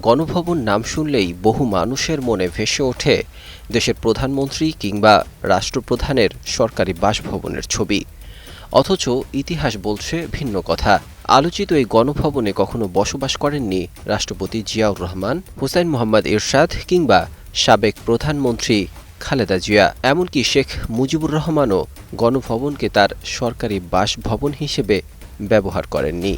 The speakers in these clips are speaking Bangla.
গণভবন নাম শুনলেই বহু মানুষের মনে ভেসে ওঠে দেশের প্রধানমন্ত্রী কিংবা রাষ্ট্রপ্রধানের সরকারি বাসভবনের ছবি। অথচ ইতিহাস বলছে ভিন্ন কথা। আলোচিত এই গণভবনে কখনো বসবাস করেননি রাষ্ট্রপতি জিয়াউর রহমান, হুসাইন মোহাম্মদ এরশাদ কিংবা সাবেক প্রধানমন্ত্রী খালেদা জিয়া। এমনকি শেখ মুজিবুর রহমানও গণভবনকে তার সরকারি বাসভবন হিসেবে ব্যবহার করেননি।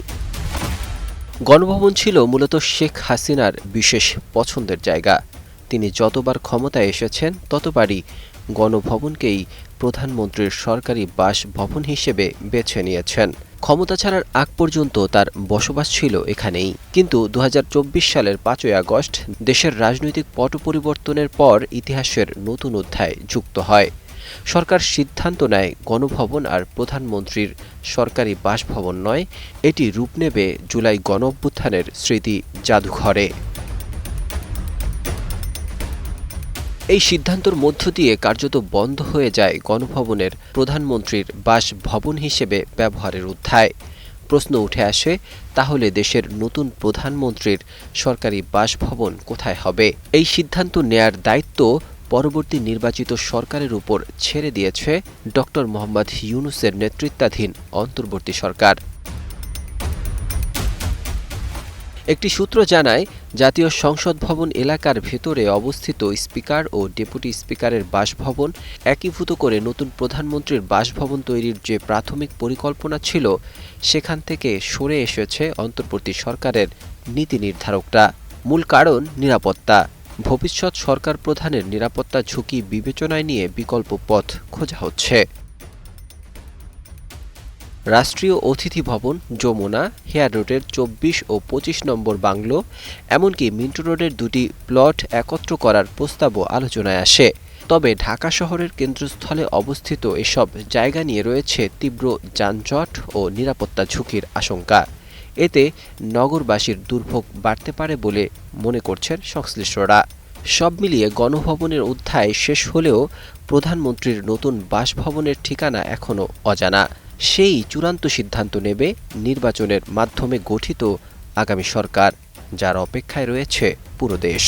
গণভবন ছিল মূলত শেখ হাসিনার বিশেষ পছন্দের জায়গা। তিনি যতবার ক্ষমতায় এসেছেন, ততবারই গণভবনকেই প্রধানমন্ত্রীর সরকারি বাসভবন হিসেবে বেছে নিয়েছেন। ক্ষমতা ছাড়ার আগ পর্যন্ত তার বসবাস ছিল এখানেই। কিন্তু দু হাজার চব্বিশ সালের পাঁচই আগস্ট দেশের রাজনৈতিক পট পরিবর্তনের পর ইতিহাসের নতুন অধ্যায় যুক্ত হয়। সরকার সিদ্ধান্ত নেয় গণভবন আর প্রধানমন্ত্রীর সরকারি বাসভবন নয়, এটি রূপ নেবে জুলাই গণ অভ্যুত্থানের স্মৃতি জাদুঘরে। এই সিদ্ধান্তর মধ্য দিয়ে কার্যত বন্ধ হয়ে যায় গণভবনের প্রধানমন্ত্রীর বাসভবন হিসেবে ব্যবহারের অধ্যায় প্রশ্ন উঠে আসে, তাহলে দেশের নতুন প্রধানমন্ত্রীর সরকারি বাসভবন কোথায় হবে? এই সিদ্ধান্ত নেয়ার দায়িত্ব পরবর্তী নির্বাচিত সরকারের উপর ছেড়ে দিয়েছে ডক্টর মোহাম্মদ ইউনুসের নেতৃত্বাধীন অন্তর্বর্তী সরকার। একটি সূত্র জানায়, জাতীয় সংসদ ভবন এলাকার ভেতরে অবস্থিত স্পিকার ও ডেপুটি স্পিকারের বাসভবন একীভূত করে নতুন প্রধানমন্ত্রীর বাসভবন তৈরির যে প্রাথমিক পরিকল্পনা ছিল, সেখান থেকে সরে এসেছে অন্তর্বর্তী সরকারের নীতি নির্ধারকরা। মূল কারণ নিরাপত্তা। ভবিষ্যৎ সরকার প্রধানের নিরাপত্তা ঝুঁকি বিবেচনায় নিয়ে বিকল্প পথ খোঁজা হচ্ছে। রাষ্ট্রীয় অতিথি ভবন, যমুনা, হেয়ার রোডের চব্বিশ ও পঁচিশ নম্বর বাংলো, এমনকি মিন্টো রোডের দুটি প্লট একত্র করার প্রস্তাবও আলোচনায় আসে। তবে ঢাকা শহরের কেন্দ্রস্থলে অবস্থিত এসব জায়গা নিয়ে রয়েছে তীব্র যানজট ও নিরাপত্তা ঝুঁকির আশঙ্কা। এতে নগরবাসীর দুর্ভোগ বাড়তে পারে বলে মনে করছেন সংশ্লিষ্টরা। সব মিলিয়ে গণভবনের অধ্যায় শেষ হলেও প্রধানমন্ত্রীর নতুন বাসভবনের ঠিকানা এখনও অজানা। সেই চূড়ান্ত সিদ্ধান্ত নেবে নির্বাচনের মাধ্যমে গঠিত আগামী সরকার, যার অপেক্ষায় রয়েছে পুরো দেশ।